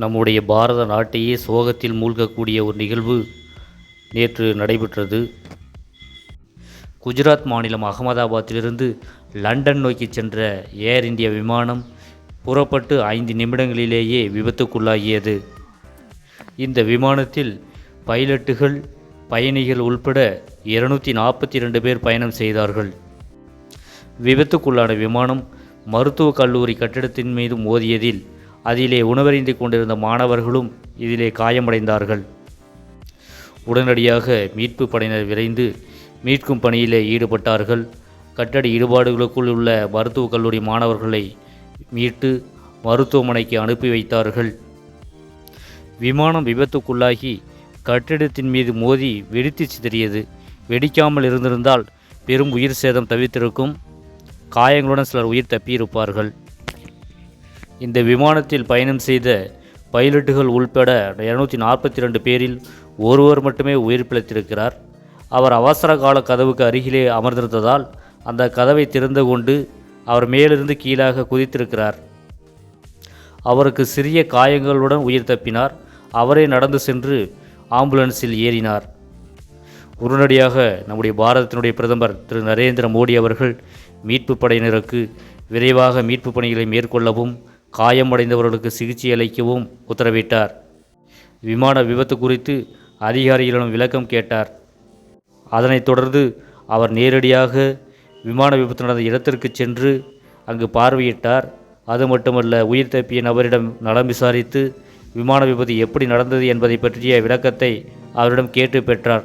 நம்முடைய பாரத நாட்டையே சோகத்தில் மூழ்கக்கூடிய ஒரு நிகழ்வு நேற்று நடைபெற்றது. குஜராத் மாநிலம் அகமதாபாத்திலிருந்து லண்டன் நோக்கி சென்ற ஏர் இந்தியா விமானம் புறப்பட்டு ஐந்து நிமிடங்களிலேயே விபத்துக்குள்ளாகியது. இந்த விமானத்தில் பைலட்டுகள் பயணிகள் உள்பட இருநூற்றி நாற்பத்தி ரெண்டு பேர் பயணம் செய்தார்கள். விபத்துக்குள்ளான விமானம் மருத்துவக் கல்லூரி கட்டிடத்தின் மீது மோதியதில் அதிலே உணவறிந்து கொண்டிருந்த மாணவர்களும் இதிலே காயமடைந்தார்கள். உடனடியாக மீட்பு படையினர் விரைந்து மீட்கும் பணியிலே ஈடுபட்டார்கள். கட்டட ஈடுபாடுகளுக்குள் உள்ள மருத்துவக் கல்லூரி மாணவர்களை மீட்டு மருத்துவமனைக்கு அனுப்பி வைத்தார்கள். விமானம் விபத்துக்குள்ளாகி கட்டிடத்தின் மீது மோதி வெடித்து சிதறியது. வெடிக்காமல் இருந்திருந்தால் பெரும் உயிர் சேதம் தவிர்த்திருக்கும் காயங்களுடன் சிலர் உயிர் தப்பியிருப்பார்கள். இந்த விமானத்தில் பயணம் செய்த பைலட்டுகள் உள்பட இருநூற்றி நாற்பத்தி ரெண்டு பேரில் ஒருவர் மட்டுமே உயிர் பிழைத்திருக்கிறார். அவர் அவசர கால கதவுக்கு அருகிலே அமர்ந்திருந்ததால் அந்த கதவை திறந்து கொண்டு அவர் மேலிருந்து கீழாக குதித்திருக்கிறார். அவருக்கு சிறிய காயங்களுடன் உயிர் தப்பினார். அவரே நடந்து சென்று ஆம்புலன்ஸில் ஏறினார். உடனடியாக நம்முடைய பாரதத்தினுடைய பிரதமர் திரு நரேந்திர மோடி அவர்கள் மீட்பு படையினருக்கு விரைவாக மீட்பு பணிகளை மேற்கொள்ளவும் காயமடைந்தவர்களுக்கு சிகிச்சை அளிக்கவும் உத்தரவிட்டார். விமான விபத்து குறித்து அதிகாரிகளிடம் விளக்கம் கேட்டார். அதனைத் தொடர்ந்து அவர் நேரடியாக விமான விபத்து நடந்த இடத்திற்கு சென்று அங்கு பார்வையிட்டார். அது மட்டுமல்ல உயிர் தப்பிய நபரிடம் நலம் விசாரித்து விமான விபத்து எப்படி நடந்தது என்பதை பற்றிய விளக்கத்தை அவரிடம் கேட்டு பெற்றார்.